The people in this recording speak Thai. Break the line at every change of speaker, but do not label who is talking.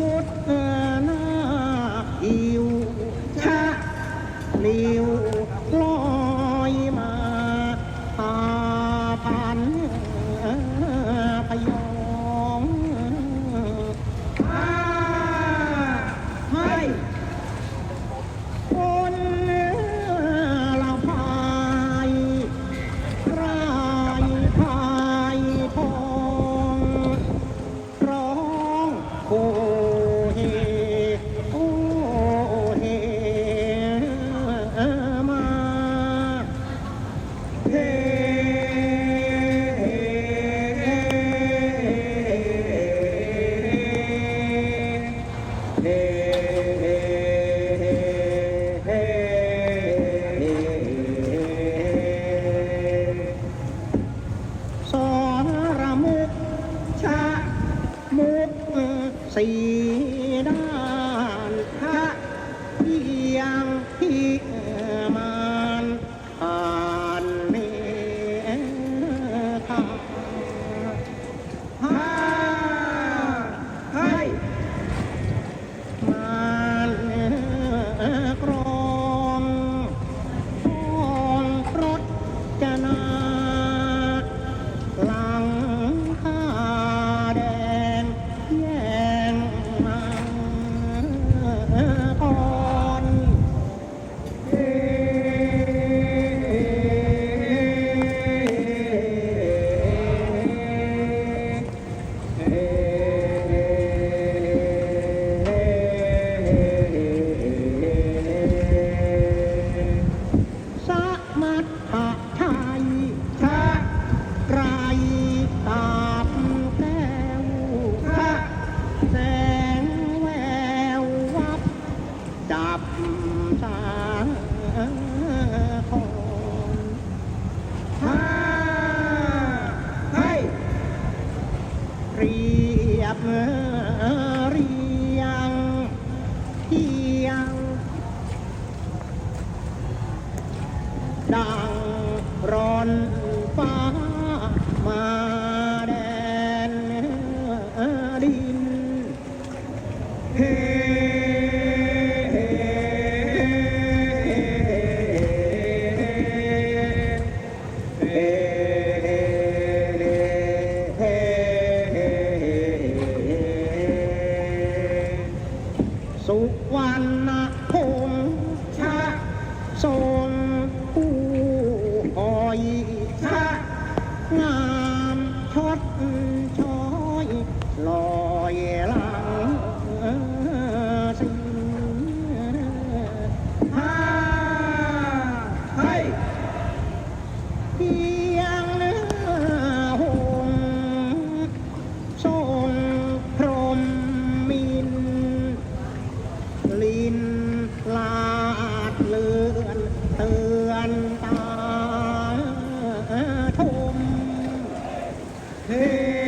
มุดหน้าอิวชะนิว มือเรียงเทียง ดังร้อนฟ้ามาแดนดิน Mm-hmm. Hey.